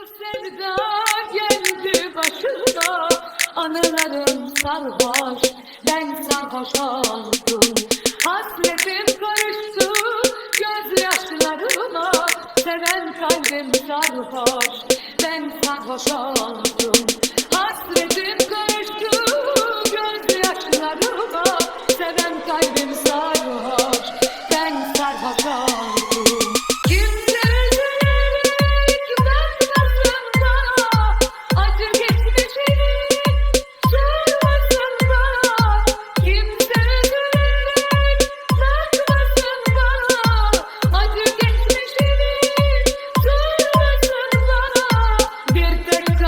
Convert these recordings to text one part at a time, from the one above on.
Sevda geldi başına Anılarım sarhoş Ben sarhoş oldum. Hasretim karıştı Gözyaşlarıma. Seven kalbim sarhoş Ben sarhoş oldum. Hasretim karıştı Gözyaşlarıma. Seven kalbim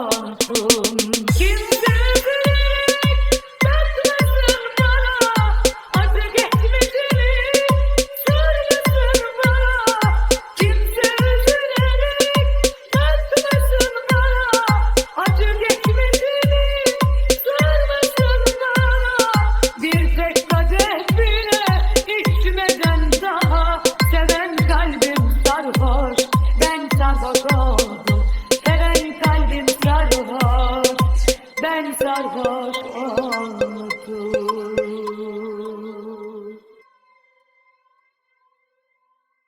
hayatım Kimse ben sarhoş olmuşum